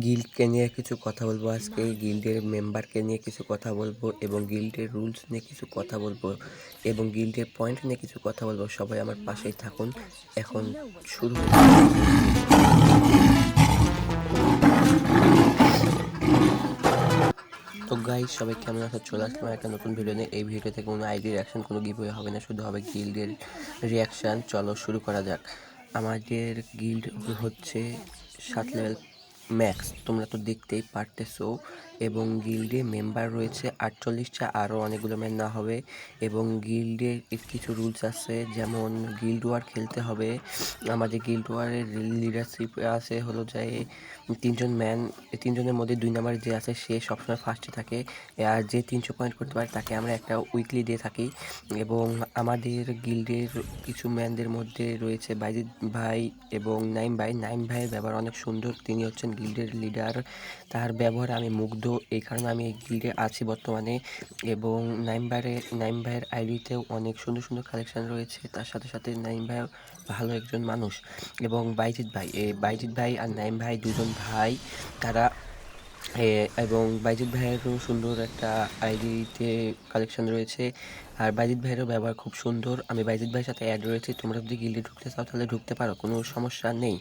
গিল্ডকে নিয়ে কিছু কথা বলব। আজকে গিল্ডের মেম্বারকে নিয়ে কিছু কথা বলব এবং গিল্ডের রুলস নিয়ে কিছু কথা বলব এবং গিল্ডের পয়েন্ট নিয়ে কিছু কথা বলব। সবাই আমার পাশেই থাকুন। এখন শুরু। তো গাইজ সবাই কেমন আছো? চলে আসলাম একটা নতুন ভিডিও নিয়ে। এই ভিডিওতে কোনো আইডি রিয়াকশন কোনো গিভওয়ে হবে না। শুধু হবে গিল্ডের রিয়াকশান চলো শুরু করা যাক। আমাদের গিল্ড হচ্ছে সাত লেভেল ম্যাক্স, তোমরা তো দেখতেই পারতেছো। এবং গিল্ডে মেম্বার রয়েছে আটচল্লিশটা, আরও অনেকগুলো ম্যান না হবে। এবং গিল্ডে কিছু রুলস আছে, যেমন গিল্ড ওয়ার খেলতে হবে। আমাদের গিল্ড ওয়ারের লিডারশিপ আছে হলো যে, তিনজন ম্যান, তিনজনের মধ্যে দুই নাম্বার যে আছে, সে সবসময় ফার্স্টে থাকে। আর যে তিনশো পয়েন্ট করতে পারে, তাকে আমরা একটা উইকলি দিয়ে থাকি। এবং আমাদের গিল্ডের কিছু ম্যানদের মধ্যে রয়েছে বাইজিৎ ভাই এবং নাইম ভাই। নাইম ভাইয়ের ব্যবহার অনেক সুন্দর, তিনি হচ্ছেন গিল্ডের লিডার তার ব্যবহারে আমি মুগ্ধ। এই কারণে আমি এই গিল্ডে আছি বর্তমানে এবং নাইম ভাইয়ের নাইম ভাইয়ের আইডিতেও অনেক সুন্দর সুন্দর কালেকশন রয়েছে। তার সাথে সাথে নাইম ভাই ভালো একজন মানুষ এবং বাইজিৎ ভাই। বাইজিৎ ভাই আর নাইম ভাই দুজন ভাই, তারা এবং বাইজিৎ ভাইয়েরও সুন্দর একটা আইডিতে কালেকশন রয়েছে। আর বাইজিৎ ভাইয়েরও ব্যবহার খুব সুন্দর। আমি বাইজিৎ ভাইয়ের সাথে অ্যাড রয়েছে। তোমরা যদি গিল্ডে ঢুকতে চাও তাহলে ঢুকতে পারো, কোনো সমস্যা নেই।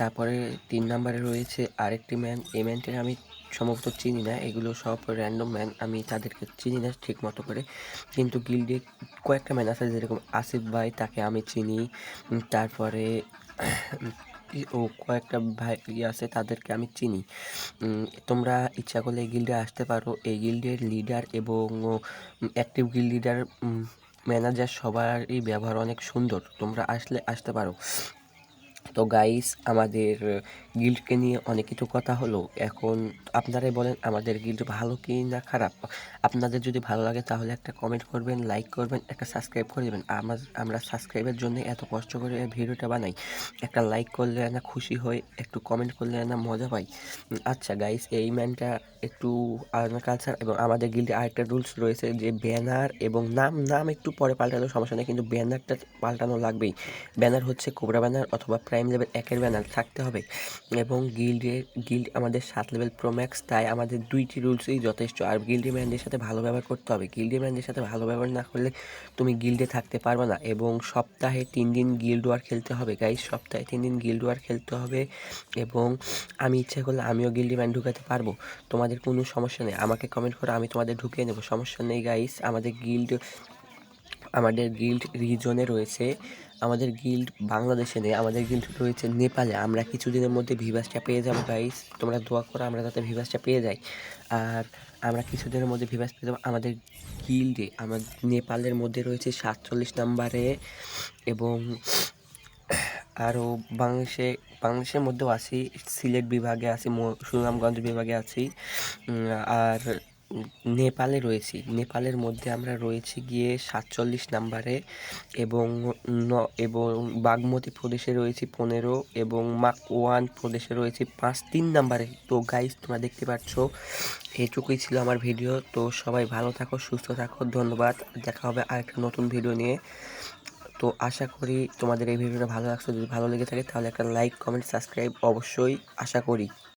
তারপরে তিন নম্বরে রয়েছে আরেকটি ম্যান এই ম্যানটি আমি সম্ভবত চিনি না, এগুলো সব র্যান্ডম ম্যান আমি তাদেরকে চিনি না ঠিক মতো করে। কিন্তু গিল্ডে কয়েকটা ম্যান আছে, যেরকম আসিফ ভাই, তাকে আমি চিনি। তারপরে ও কয়েকটা ভাই আছে, তাদেরকে আমি চিনি। তোমরা ইচ্ছা করলে এই গিল্ডে আসতে পারো। এই গিল্ডের লিডার এবং অ্যাক্টিভ গিল্ড লিডার ম্যানেজার সবারই ব্যবহার অনেক সুন্দর। তোমরা আসলে, আসতে পারো। তো গাইস আমাদের গিল্ডকে নিয়ে অনেক কিছু কথা হলো। এখন আপনারাই বলেন আমাদের গিল্ড ভালো কি না খারাপ। আপনাদের যদি ভালো লাগে তাহলে একটা কমেন্ট করবেন লাইক করবেন, একটা সাবস্ক্রাইব করে দেবেন। আমার, আমরা সাবস্ক্রাইবের জন্য এত কষ্ট করে ভিডিওটা বানাই। একটা লাইক করলে না খুশি হই, একটু কমেন্ট করলে না মজা পাই। আচ্ছা গাইস এই ম্যানটা একটু আলাদা কালচার এবং আমাদের গিল্ডে আরেকটা রুলস রয়েছে যে ব্যানার এবং নাম নাম একটু পরে পাল্টালেও সমস্যা নেই, কিন্তু ব্যানারটা পাল্টানো লাগবেই। ব্যানার হচ্ছে কোবরা ব্যানার অথবা প্রাইম লেভেল একের ব্যানার থাকতে হবে। এবং গিল্ডের গিল্ড আমাদের সাত লেভেল প্রোম্যাক্স তাই আমাদের দুইটি রুলসই যথেষ্ট। আর গিল্ডি ম্যানদের সাথে ভালো ব্যবহার করতে হবে। গিল্ডি ম্যানদের সাথে ভালো ব্যবহার না করলে তুমি গিল্ডে থাকতে পারবে না। এবং সপ্তাহে তিন দিন গিল্ড ওয়ার খেলতে হবে গাইজ সপ্তাহে তিন দিন গিল্ড ওয়ার খেলতে হবে এবং আমি ইচ্ছা করলে আমিও গিল্ডি ম্যান ঢুকাতে পারব। তোমাদের কোনো সমস্যা নেই। আমাকে কমেন্ট করো, আমি তোমাদের ঢুকিয়ে নেব। সমস্যা নেই গাইস আমাদের গিল্ড আমাদের গিল্ড রিজনে রয়েছে, আমাদের গিল্ড বাংলাদেশে নেই, আমাদের গিল্ড রয়েছে নেপালে। আমরা কিছুদিনের মধ্যে ভিভাসটা পেয়ে যাব গাইস তোমরা দোয়া করো আমরা যাতে ভিভাসটা পেয়ে যাই। আর আমরা কিছুদিনের মধ্যে ভিভাস পেয়ে যাব আমাদের গিল্ডে আমার নেপালের মধ্যে রয়েছে সাতচল্লিশ নাম্বারে এবং আরও বাংলাদেশে, বাংলাদেশের মধ্যেও আছি, সিলেট বিভাগে আছি সুনামগঞ্জ বিভাগে আছি। আর নেপালে রয়েছি। নেপালের মধ্যে আমরা রয়েছি গিয়ে সাতচল্লিশ নাম্বারে এবং ন, এবং বাগমতি প্রদেশে রয়েছি পনেরো এবং মাকওয়ান প্রদেশে রয়েছি পাঁচ, তিন নাম্বারে। তো গাইস তোমরা দেখতে পাচ্ছ, এটুকুই ছিল আমার ভিডিও তো সবাই ভালো থাকো, সুস্থ থাকো, ধন্যবাদ। দেখা হবে আরেকটা নতুন ভিডিও নিয়ে। তো আশা করি তোমাদের এই ভিডিওটা ভালো লাগছে। যদি ভালো লেগে থাকে তাহলে একটা লাইক কমেন্ট সাবস্ক্রাইব অবশ্যই। আশা করি।